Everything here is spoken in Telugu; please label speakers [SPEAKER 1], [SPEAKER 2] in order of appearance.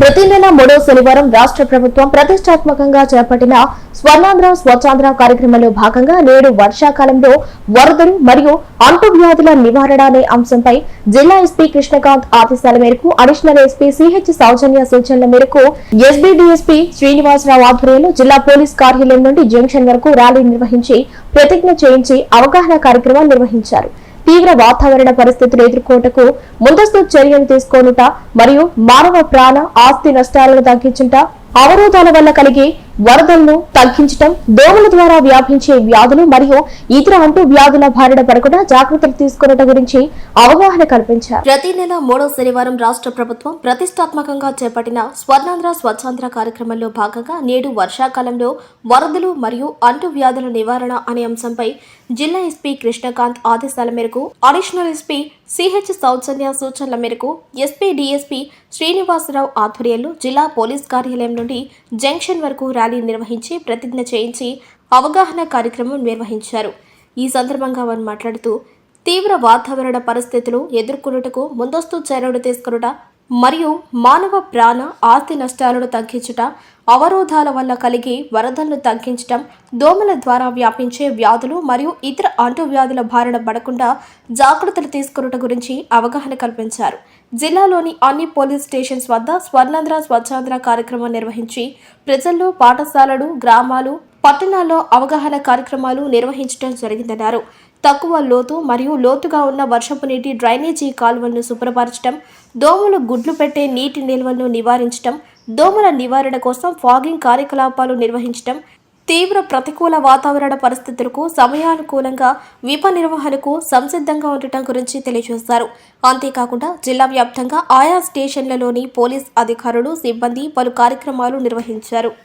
[SPEAKER 1] ప్రతి నెల మూడో శనివారం రాష్ట్ర ప్రభుత్వం ప్రతిష్టాత్మకంగా చేపట్టిన స్వర్ణాంధ్ర స్వచ్ఛాంధ్ర కార్యక్రమంలో భాగంగా నేడు వర్షాకాలంలో వరదలు మరియు అంటువ్యాధుల నివారణ అనే అంశంపై జిల్లా ఎస్పీ కృష్ణకాంత్ ఆదేశాల మేరకు అడిషనల్ ఎస్పీ సిహెచ్ సౌజన్య సూచనల మేరకు ఎస్బీ డిఎస్పీ శ్రీనివాసరావు ఆధ్వర్యంలో జిల్లా పోలీస్ కార్యాలయం నుండి జంక్షన్ వరకు ర్యాలీ నిర్వహించి ప్రతిజ్ఞ చేయించి అవగాహన కార్యక్రమం నిర్వహించారు. తీవ్ర వాతావరణ పరిస్థితులు ఎదుర్కోటకు ముందస్తు చర్యలు తీసుకోనుట మరియు మానవ ప్రాణ ఆస్తి నష్టాలను తగ్గించుట అవరోధాల వల్ల కలిగే వరదలను తగ్గించటం దోమల ద్వారా వ్యాపించే వ్యాధులు మరియు ఇతర అంటు వ్యాధుల బారిన పడకుండా జాగ్రత్తలు తీసుకున్నట గురించి అవగాహన కల్పించారు. ప్రతి నెల మూడో శనివారం రాష్ట్ర ప్రభుత్వం ప్రతిష్టాత్మకంగా చేపట్టిన స్వర్ణాంధ్ర స్వచ్ఛాంధ్ర కార్యక్రమంలో భాగంగా నేడు వర్షాకాలంలో వరదలు మరియు అంటు వ్యాధుల నివారణ అనే అంశంపై జిల్లా ఎస్పీ కృష్ణకాంత్ ఆదేశాల మేరకు అడిషనల్ ఎస్పీ సిహెచ్ సౌజన్య సూచనల మేరకు ఎస్పీ డిఎస్పీ శ్రీనివాసరావు ఆధ్వర్యంలో జిల్లా పోలీస్ కార్యాలయం నుండి జంక్షన్ వరకు ర్యాలీ నిర్వహించి ప్రతిజ్ఞ చేయించి అవగాహన కార్యక్రమం నిర్వహించారు. ఈ సందర్భంగా వారు మాట్లాడుతూ తీవ్ర వాతావరణ పరిస్థితులు ఎదుర్కొనుటకు ముందస్తు చర్యలు తీసుకునుట మరియు మానవ ప్రాణ ఆస్తి నష్టాలను తగ్గించుట అవరోధాల వల్ల కలిగే వరదలను తగ్గించటం దోమల ద్వారా వ్యాపించే వ్యాధులు మరియు ఇతర అంటువ్యాధుల బారిన పడకుండా జాగ్రత్తలు తీసుకున్నట గురించి అవగాహన కల్పించారు. జిల్లాలోని అన్ని పోలీస్ స్టేషన్స్ వద్ద స్వర్ణాంధ్ర స్వచ్ఛాంధ్ర కార్యక్రమం నిర్వహించి ప్రజల్లో పాఠశాలలు గ్రామాలు పట్టణాల్లో అవగాహన కార్యక్రమాలు నిర్వహించడం జరిగిందన్నారు. తక్కువ లోతు మరియు లోతుగా ఉన్న వర్షపు నీటి డ్రైనేజీ కాలువలను శుభ్రపరచడం దోమలు గుడ్లు పెట్టే నీటి నిల్వలను నివారించడం దోమల నివారణ కోసం ఫాగింగ్ కార్యకలాపాలు నిర్వహించడం తీవ్ర ప్రతికూల వాతావరణ పరిస్థితులకు సమయానుకూలంగా విప నిర్వహణకు సంసిద్ధంగా ఉండటం గురించి తెలియజేశారు. అంతేకాకుండా జిల్లా వ్యాప్తంగా ఆయా స్టేషన్లలోని పోలీస్ అధికారులు సిబ్బంది పలు కార్యక్రమాలు నిర్వహించారు.